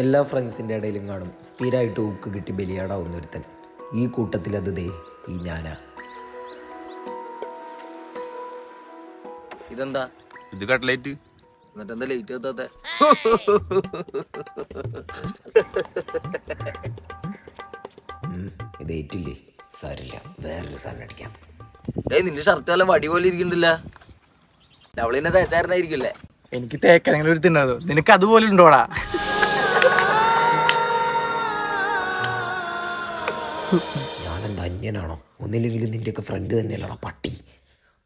എല്ലാ ഫ്രണ്ട്സിന്റെ ഇടയിലും കാണും സ്ഥിരമായിട്ട് ഊക്ക് കിട്ടി ബലിയാടാവുന്ന ഒരുത്തൻ. ഈ കൂട്ടത്തിൽ അത് ദേ ഈ ഞാനാ. ഇതെന്താ? ഇത് കട്ട്ലേറ്റ് എന്നിട്ട് എന്താ ലേറ്റ് എത്താത്ത ഇത് ഏറ്റില്ലേ? സാരില്ല വേറൊരു സാധനം അടിക്കാം. ഏയ് നിന്റെ ഷർട്ട് നല്ല വടി പോലെ ഇരിക്കണ്ടില്ല ഡബിളിനെ തേച്ചാരനായിരിക്കില്ലേ എനിക്ക് തേക്കാനെങ്കിലും ഒരു തിന്നതോ നിനക്ക് അതുപോലെ ഉണ്ടോടാ? ഞാനെന്താ അന്യനാണോ? ഒന്നില്ലെങ്കിലും നിന്റെയൊക്കെ ഫ്രണ്ട് തന്നെയല്ലടാ പട്ടി.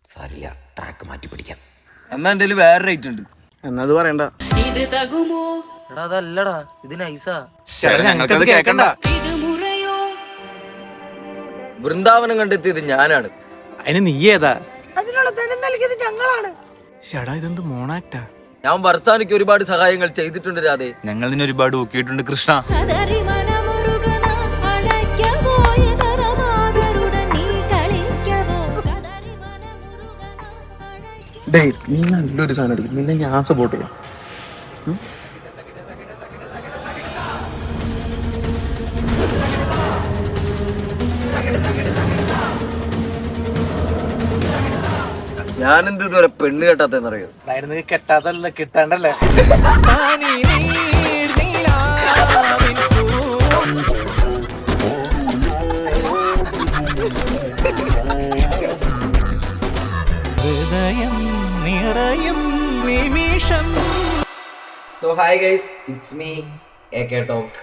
സാരില്ല ട്രാക്ക് മാറ്റി പിടിക്കാം. എന്നാ എന്റെ വേറെ റേറ്റ് ഉണ്ട്. എന്നത് പറയണ്ട. ഇത് തകുമോ? എടാ അതല്ലടാ ഇത് നൈസാ ഞങ്ങൾക്കത് കേക്കണ്ട. വൃന്ദാവനം കണ്ടെത്തിയത് ഞാനാണ്. അതിന് നീ ഏതാ? ഷടാ ഇതെന്ത് മോണാക്ടാ ഞാൻ വർഷാനിക്ക് ഒരുപാട് സഹായങ്ങൾ ചെയ്തിട്ടുണ്ട് രാധേ. ഞങ്ങൾ നിന്നെ ഒരുപാട് ഊക്കിയിട്ടുണ്ട് കൃഷ്ണ. ഡേ നീ നല്ലൊരു സാധനം എടുക്കും. നിന്നെ ഞാൻ സപ്പോർട്ട് ചെയ്യാം. ഞാൻ എന്ത് ഇതുവരെ പെണ്ണ് കെട്ടാത്തെന്നറിയോ കെട്ടാത്തല്ല കിട്ടാണ്ടല്ലേ? ഹൃദയം നിറയും നിമിഷം. So hi guys it's me A K talk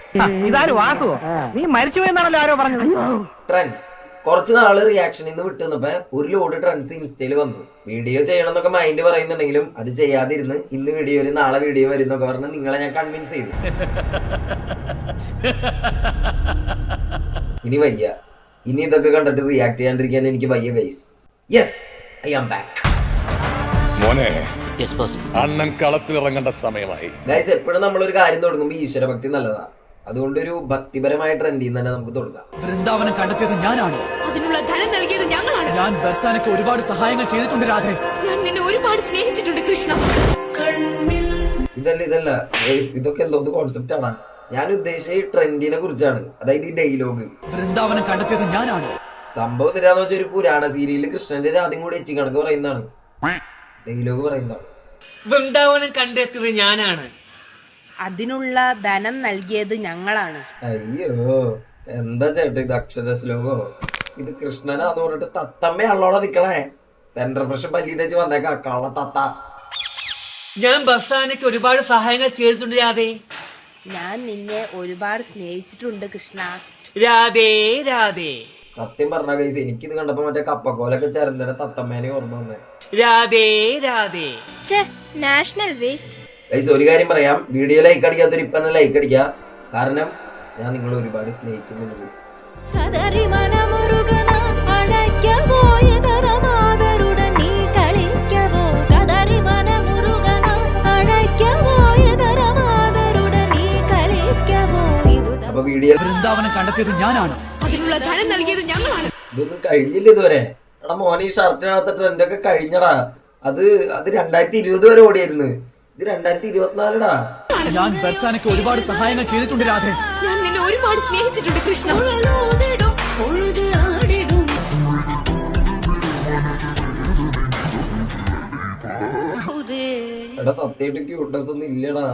ഇതാര് വാസുവോ നീ മരിച്ചു എന്നാണല്ലോ ആരോ പറഞ്ഞത്? ട്രെൻഡ്സ് കുറച്ച് നാൾ റിയാക്ഷൻ ഇന്ന് വിട്ടുന്നപ്പോ ഒരു ലോഡ് ട്രെൻഡ്സ് ഇൻസ്റ്റയിൽ വന്നു. വീഡിയോ ചെയ്യണം എന്നൊക്കെ മൈൻഡ് പറയുന്നുണ്ടെങ്കിലും അത് ചെയ്യാതിരുന്ന് ഇന്ന് വീഡിയോ നാളെ വീഡിയോ വരും എന്നൊക്കെ പറഞ്ഞ് നിങ്ങളെ ഞാൻ കൺവിൻസ് ചെയ്തു. ഇനി വയ്യ. ഇനി ഇതൊക്കെ കണ്ടിട്ട് റിയാക്ട് ചെയ്യാണ്ടിരിക്കാൻ എനിക്ക് വയ്യ guys yes I am back മോനെ. അണ്ണൻ കളത്തിൽ ഇറങ്ങേണ്ട സമയമായി. ഗൈസ് എപ്പോഴും നമ്മളൊരു കാര്യം തുടങ്ങുമ്പോൾ ഈശ്വരഭക്തി നല്ലതാ. അതുകൊണ്ട് ഒരു ഭക്തിപരമായ ട്രെൻഡിൽ നിന്ന് തന്നെ നമുക്ക് തുടങ്ങാം. വൃന്ദാവനം കണ്ടെത്തിയത് ഞാനാണ്. അതിനുള്ള ധനം നൽകിയത് ഞങ്ങളാണ്. ഞാൻ ബർസാനക്ക് ഒരുപാട് സഹായങ്ങൾ ചെയ്തിട്ടുണ്ട് രാധേ. ഞാൻ നിന്നെ ഒരുപാട് സ്നേഹിച്ചിട്ടുണ്ട് കൃഷ്ണ. ഇതല്ല ഇതല്ല. ഗൈസ് ഇതൊക്കെ എന്തോ കോൺസെപ്റ്റ് ആണ്. ഞാൻ ഉദ്ദേശിച്ച ഈ ട്രെൻഡിനെ കുറിച്ചാണ്. അതായത് ഈ ഡയലോഗ് വൃന്ദാവനം കണ്ടെത്തിയത് ഞാനാണ്. സംഭവം തരാന്ന് വെച്ചാൽ ഒരു പുരാണ സീരിയലിൽ കൃഷ്ണന്റെ രാധയും കൂടി എച്ചി കണക്ക് പറയുന്നതാണ്. ഡയലോഗ് പറയുന്നതാണ് വൃന്ദാവനം കണ്ടെത്തിയത് ഞാനാണ്. അതിനുള്ള ധനം നൽകിയത് ഞങ്ങളാണ്. അയ്യോ എന്താ ചേട്ടാ ഇത് അക്ഷര ശ്ലോകോ? ഇത് കൃഷ്ണനാന്ന് പറഞ്ഞിട്ട് തത്തമ്മയാണല്ലോടെ നിക്കണേ. സെന്റർ ഫ്രഷ് പല്ലി തേച്ച് വന്നേക്കാ കള്ള തത്ത. ഞാൻ ബസാനയ്ക്ക് ഒരുപാട് സഹായങ്ങൾ ചെയ്തിട്ടുണ്ട് രാധേ. ഞാൻ നിന്നെ ഒരുപാട് സ്നേഹിച്ചിട്ടുണ്ട് കൃഷ്ണ. രാധേ രാധേ. സത്യം പറഞ്ഞ കൈസ് എനിക്കിത് കണ്ടപ്പോ മറ്റേ കപ്പക്കോലൊക്കെ ചേരന്റെ തത്തമ്മേനെ ഓർമ്മ വന്നേ. Radhe Radhe. National waste. Guys ഒരു കാര്യം പറയാം. വീഡിയോ ലൈക്ക് അടിക്കാത്തൊരു ഇപ്പം തന്നെ ലൈക്ക് അടിക്കുക. കാരണം ഞാൻ നിങ്ങളെ ഒരുപാട് സ്നേഹിക്കുന്നുണ്ട് ഗൈസ് കതറി മനമുരുകന അഴയ്ക്ക പോയതരമാതരുടൻ നീ കളിക്കവോ? കതറി മനമുരുകന അഴയ്ക്ക പോയതരമാതരുടൻ നീ കളിക്കവോ? ഇതു അപ്പൊ വീഡിയോ വൃന്ദാവനം കണ്ടെത്തിയത് ഞാനാണ്. അതിനുള്ള ധനം നൽകിയത് ഞങ്ങളാണ്. ഇതൊന്നും കഴിഞ്ഞില്ല ഇതുവരെ. എടാ മോനെ ഈ ഷർട്ടിനകത്ത് ട്രെൻഡ് ഒക്കെ കഴിഞ്ഞടാ. അത് അത് രണ്ടായിരത്തി ഇരുപത് വരെ ഓടിയായിരുന്നു. ഇത് രണ്ടായിരത്തി ഇരുപത്തിനാലടാ ഞാൻ ബർസാനക്ക് ഒരുപാട് സഹായങ്ങൾ ചെയ്തിട്ടുണ്ട് രാധേ. ഞാൻ നിന്നെ ഒരുപാട് സ്നേഹിച്ചിട്ടുണ്ട് കൃഷ്ണ. എടാ സത്യമായിട്ട് ക്യൂട്ട്നസ് ഒന്നും ഇല്ലടാ.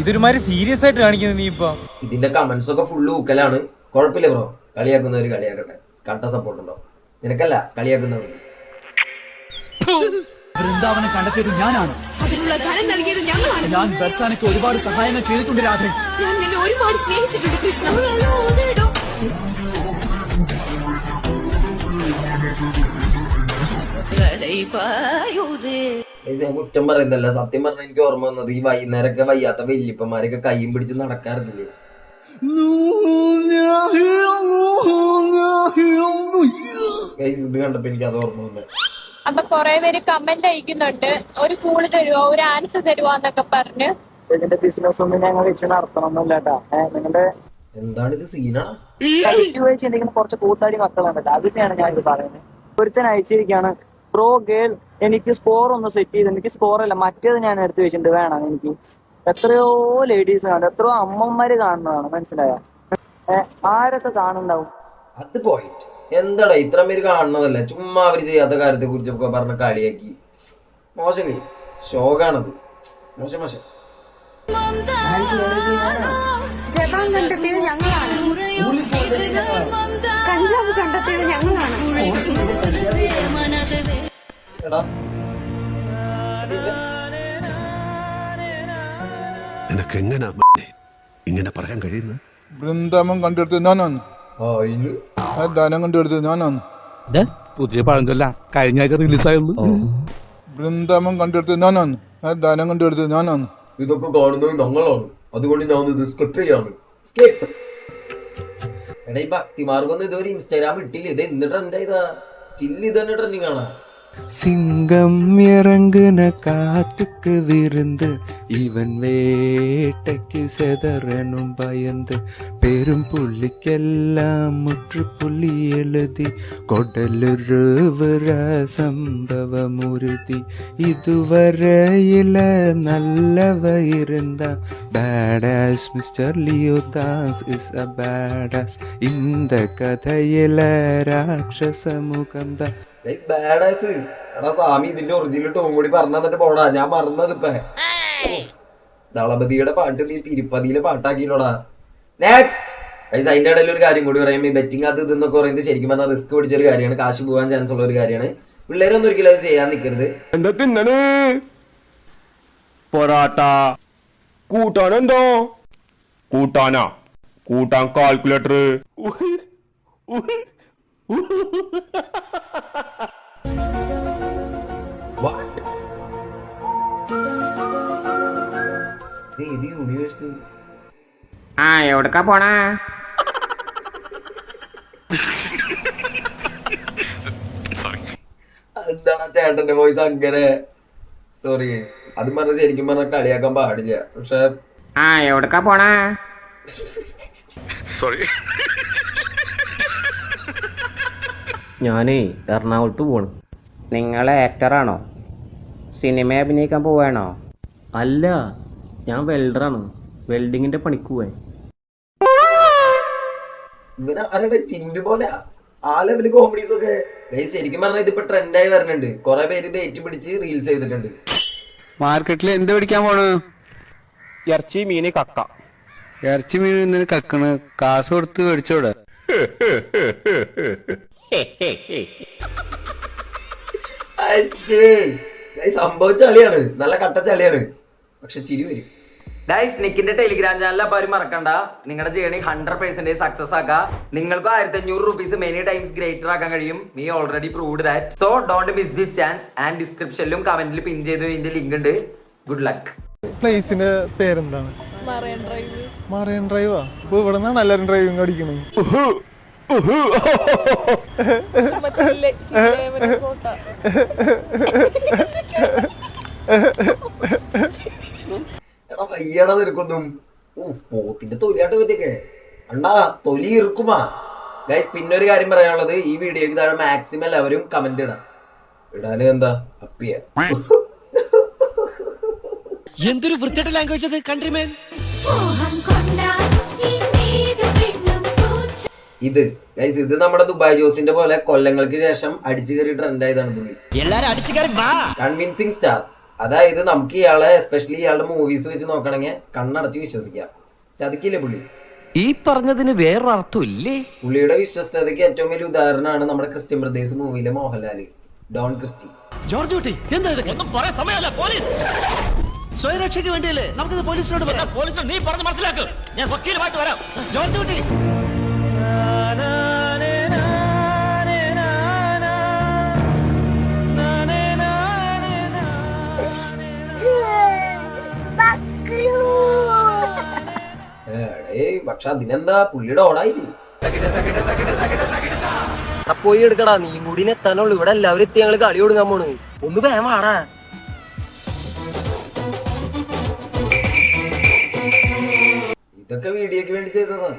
ഇതൊരുമാതിരി സീരിയസ് ആയിട്ട് കാണിക്കുന്നത് നീ ഇപ്പൊ. ഇതിന്റെ കമന്റ്സ് ഒക്കെ ഫുള്ള് ഊക്കലാണ്. കുഴപ്പമില്ല ബ്രോ കളിയാക്കുന്നവര് കളിയാക്കട്ടെ. കട്ട സപ്പോർട്ട് ഉണ്ടോ? നിനക്കല്ല കളിയാക്കുന്നവർ വൃന്ദാവനെ കണ്ടെത്തിയത് ഞാനാണ്. അതിനുള്ള ധനം നൽകിയത് ഞങ്ങളാണ്. ഞാൻ ബർസാനക്ക് ഒരുപാട് സഹായങ്ങൾ ചെയ്തിട്ടുണ്ട് രാധേ. ഞാൻ നിന്നെ ഒരുപാട് സ്നേഹിച്ചിട്ടുണ്ട് കൃഷ്ണ. കുറ്റം പറയുന്നല്ല സത്യം പറഞ്ഞ എനിക്ക് ഓർമ്മ വന്നത് ഈ വൈകുന്നേരമൊക്കെ വയ്യാത്ത വല്യപ്പന്മാരൊക്കെ കൈയും പിടിച്ച് നടക്കാറില്ലേ ഇത് കണ്ടപ്പോ എനിക്ക് അത് ഓർമ്മ വന്നത് അപ്പൊ കൊറേ പേര് കമന്റ് അയക്കുന്നുണ്ട്. ഒരു കൂൾ തരുവോ? ഒരു ആൻസർ തരുവോ എന്നൊക്കെ പറഞ്ഞ്. ഇതിന്റെ ബിസിനസ് ഒന്നും ഞങ്ങൾ വെച്ച് നടത്തണമെന്നില്ല നിങ്ങളുടെ എന്താണ് ഇത് സീനാണ്? വെച്ചിട്ടുണ്ടെങ്കിൽ കുറച്ച് കൂത്താടി മക്കളാണ് കേട്ടോ. അത് തന്നെയാണ് ഞാൻ ഇത് പറയുന്നത്. ഒരുത്തൻ അയച്ചിരിക്കാണ് പ്രോ ഗേൾ എനിക്ക് സ്കോർ ഒന്ന് സെറ്റ് ചെയ്ത് എനിക്ക് സ്കോർ അല്ല മറ്റേത് ഞാൻ എടുത്തു വെച്ചിട്ടുണ്ട്. വേണം എനിക്ക്? എത്രയോ ലേഡീസ് കാണും എത്രയോ അമ്മമാര് കാണുന്നതാണ് മനസ്സിലായ? ആരൊക്കെ കാണുന്നുണ്ടാവും? അത് പോയിന്റ് എന്താടാ ഇത്ര പേര് കാണുന്നതല്ല? ചുമ്മാ അവർ ചെയ്യാത്ത കാര്യത്തെ കുറിച്ചൊക്കെ പറഞ്ഞ കളിയാക്കി. മോശം കേസ് ഷോകാണത് മോശം മോശം. ജപാൻ കണ്ടെത്തിയത് ഞങ്ങളാണ്. കഞ്ചാവ് കണ്ടെത്തിയത് ഞങ്ങളാണ്. എടാ. നിനക്ക് എങ്ങനെ ഇങ്ങനെ പറയാൻ കഴിയുന്നത്? വൃന്ദാവൻ കണ്ടെടുത്തത് ഞാനാണ്. ആ ധനം കണ്ടെടുത്തത് ഞാനാണ്. പുതിയ പഴഞ്ചൊല്ല കഴിഞ്ഞ ആഴ്ച റിലീസായുള്ളൂ. വൃന്ദാവൻ കണ്ടെടുത്തത് ഞാനാണ്. ആ ദാനം കണ്ടെടുത്തത് ഞാനാണ്. ഇതൊക്കെ കാണുന്നത് ഞങ്ങളാണ്. അതുകൊണ്ട് ഞാൻ ഇത് സ്കിപ്പ് ചെയ്യാണ്. സ്കിപ്പ് എടാ ഈ ഭക്തിമാർഗൊന്നും ഇതുവരെ ഇൻസ്റ്റാഗ്രാം ഇട്ടില്ല. ഇത് എന്ത് എന്താ ഇതാ? സ്റ്റിൽ ഇത് തന്നെ ട്രെൻഡിങ് ആണ്. சிங்கம் இறங்குன காட்டுக்கு விருந்து இவன் வேட்டைக்கு செதறனும் பயந்து பெரும் புள்ளிக்கெல்லாம் முற்றுப்புள்ளி எழுதி கொடலுருவுற சம்பவம் உறுதி இதுவரையில நல்லவ இருந்தா badass mister Leo Das is a badass இந்த கதையில ராட்சச முகம்தான் സ്വാമി ഇതിന്റെ ഒറിജിനൽ ടോം കൂടി പറഞ്ഞു തന്നിട്ട് പോടാ. ഞാൻ മറന്നത് ഇപ്പ. ദളപതിയുടെ പാട്ട് നീ തിരുപ്പതിയിലെ പാട്ടാക്കിയില്ലോടാ. നെക്സ്റ്റ് ഗൈസ് അതിന്റെ ഇടയിൽ ഒരു കാര്യം കൂടി പറയാം. ഈ ബെറ്റിംഗ് അത് ഇതെന്നൊക്കെ പറയുന്നത് ശരിക്കും പറഞ്ഞാൽ റിസ്ക് പിടിച്ച ഒരു കാര്യമാണ്. കാശ് പോകാൻ ചാൻസ് ഉള്ള ഒരു കാര്യമാണ്. പിള്ളേരൊന്നും ഒരിക്കലും അത് ചെയ്യാൻ നിൽക്കരുത് എന്താ തിന്നണ്? പൊറാട്ട. കൂട്ടാനെന്തോ കൂട്ടാനാ? കൂട്ടാൻ കാൽക്കുലേറ്റർ? ഇത് യൂണിവേഴ്സ് ആ എവിടക്കാ പോണാ? എന്താണ് ചേട്ടന്റെ വോയിസ് അങ്ങനെ? സോറി അത് പറഞ്ഞ ശരിക്കും പറഞ്ഞ കളിയാക്കാൻ പാടില്ല. പക്ഷെ ആ എവിടക്കാ പോണാ? സോറി ഞാനേ എറണാകുളത്ത് പോണ് നിങ്ങൾ ആക്ടറാണോ സിനിമ അഭിനയിക്കാൻ പോവാണോ? അല്ല ഞാൻ വെൽഡറാണ് വെൽഡിങ്ങിന്റെ പണിക്ക് പോവാൻ ഇവന് ആരുടെ ചിന്തു പോലെ ആ ലെവൽ കോമഡീസ് ഒക്കെ. ഗൈസ് ശരിക്കും പറഞ്ഞാൽ ഇതിപ്പോ ട്രെൻഡായി വരുന്നുണ്ട്. കുറെ പേര് ഇത് ഏറ്റുപിടിച്ച് റീൽസ് ചെയ്തിട്ടുണ്ട്. മാർക്കറ്റിൽ എന്ത് പിടിക്കാൻ പോണ്? ഇറച്ചി മീന് കക്ക. ഇറച്ചി മീൻ ഇന്നലെ കക്കണ്. കാശ് കൊടുത്ത് മേടിച്ചോടെ സംഭവം ചളിയാണ് നല്ല കട്ട ചളിയാണ്. പക്ഷെ ചിരി വരും. ഗൈസ് നിക്കിന്റെ ടെലിഗ്രാം ചാനൽ അപ്പൊ ആരും മറക്കണ്ട. നിങ്ങളുടെ ജേണി ഹൺഡ്രഡ് പെർസെന്റേജ് സക്സസ് ആക്കാം. നിങ്ങൾക്ക് ആയിരത്തി അഞ്ഞൂറ് റുപ്പീസ് മെനി ടൈംസ് ഗ്രേറ്റർ ആക്കാൻ കഴിയും. Me already proved that so don't miss this chance and ഡിസ്ക്രിപ്ഷനിലും കമന്റിൽ പിൻ ചെയ്തതിന്റെ ലിങ്ക് ഉണ്ട് ഗുഡ് ലക്ക് പ്ലേസിന്റെ പേരെന്താണ്? മറൈൻ ഡ്രൈവ് മറൈൻ ഡ്രൈവാ ഇപ്പൊ ഇവിടെ നിന്നാണ് എല്ലാവരും ഡ്രൈവിംഗ് അടിക്കുന്നത് വയ്യടാ നിനക്കൊന്നും. പോത്തിന്റെ തൊലിയാട്ട് പറ്റിയൊക്കെ. അണ്ണാ തൊലി ഇറുക്കുമാ. ഗൈസ് പിന്നെ ഒരു കാര്യം പറയാനുള്ളത് ഈ വീഡിയോക്ക് താഴെ മാക്സിമം എല്ലാവരും കമന്റ് ഇടാം. ഇടാന് എന്താ? അപ്പിയ. എന്തൊരു വൃത്തിയുടെ ലാംഗ്വേജ് അത് കൺട്രിമേൻ ഇത്. ഗൈസ് ഇത് നമ്മുടെ ദുബായ് ജോസിന്റെ പോലെ കൊല്ലങ്ങൾക്ക് ശേഷം അടിച്ചു കയറി ട്രെൻഡ് ആയതാണ് പുള്ളി. കൺവിൻസിങ് സ്റ്റാർ അതായത് നമുക്ക് ഇയാളെ എസ്പെഷ്യലി ഇയാളുടെ മൂവീസ് വെച്ച് നോക്കണമെങ്കിൽ കണ്ണടച്ച് വിശ്വസിക്കാം. ചതിക്കില്ലേ പുള്ളി? ഈ പറഞ്ഞതിന് വേറൊരർത്ഥമില്ലേ പുള്ളിയുടെ വിശ്വസ്തതയ്ക്ക് ഏറ്റവും വലിയ ഉദാഹരണമാണ് നമ്മുടെ ക്രിസ്ത്യൻ ബ്രദേഴ്സ് മൂവിയിലെ മോഹൻലാൽ ഡോൺ ക്രിസ്റ്റി. ജോർജ് കുട്ടി എന്താ ഇതൊക്കെ? ഒന്നും പറയാൻ സമയമല്ല പോലീസ്. സ്വയരക്ഷയ്ക്ക് വേണ്ടിയല്ലേ നമുക്കിത് പോലീസിനോട് പറയാം? പോലീസിനോട് നീ പറഞ്ഞ് മനസ്സിലാക്കും. ഞാൻ വക്കീലുമായിട്ട് വരാം. ജോർജ് കുട്ടി പക്ഷെ അതിനെന്താ പുള്ളിയുടെ ഓണായില്ലേ പോയി എടുക്കടാ നീ കൂടി എത്താനുള്ളു ഇവിടെ എല്ലാവരും എത്തി ഞങ്ങൾ കളി കൊടുക്കാൻ പോണ്. ഒന്ന് വേമാടാ ഇതൊക്കെ വീഡിയോക്ക് വേണ്ടി ചെയ്തതാണ്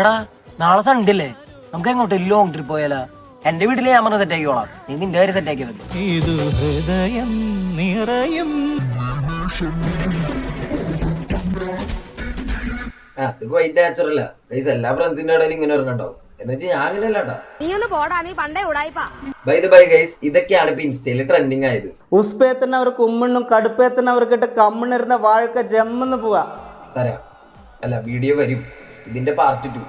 എടാ നാളെ സൺഡേ അല്ലേ നമുക്ക് എങ്ങോട്ട് ലോങ് ട്രിപ്പ് പോയാലോ? എന്റെ വീട്ടിൽ ഞാൻ പറഞ്ഞ സെറ്റ് ആക്കിക്കോളാം. നീ നിന്റെ കാര്യം സെറ്റ് ആക്കി മതി. ഹൃദയം നിറയും. അത് ക്വൈറ്റ് നാച്ചുറല്ല ഗൈസ് എല്ലാ ഫ്രണ്ട്സിന്റെ ഇടയിൽ ഇങ്ങനെ ഒരെണ്ണുണ്ടാവും. എന്ന് വെച്ചാൽ ഞാൻ നീ ഒന്ന് പോടാ നീ പണ്ടേ ഉടായിപ്പാ. ബൈ ദ ബൈ ഗൈസ് ഇതൊക്കെയാണ് ഇപ്പൊ ഇൻസ്റ്റയിൽ ട്രെൻഡിങ് ആയത്. ഉസ്പേത്തനവർക്ക് ഉമ്മിണ്ണും കടുപ്പേത്തനവർക്കിട്ട് കമ്മിണിരുന്ന വാഴക്ക ജമ്മെന്ന് പോവാ. തരാം. അല്ല വീഡിയോ വരും. ഇതിന്റെ പാർട്ട് ടു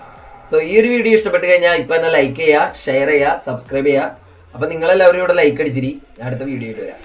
സോ ഈ ഒരു വീഡിയോ ഇഷ്ടപ്പെട്ട് കഴിഞ്ഞാൽ ഇപ്പൊ തന്നെ ലൈക്ക് ചെയ്യുക ഷെയർ ചെയ്യുക സബ്സ്ക്രൈബ് ചെയ്യുക അപ്പൊ നിങ്ങളെല്ലാവരും ഇവിടെ ലൈക്ക് അടിച്ചിരി. ഞാൻ അടുത്ത വീഡിയോയിൽ വരാം.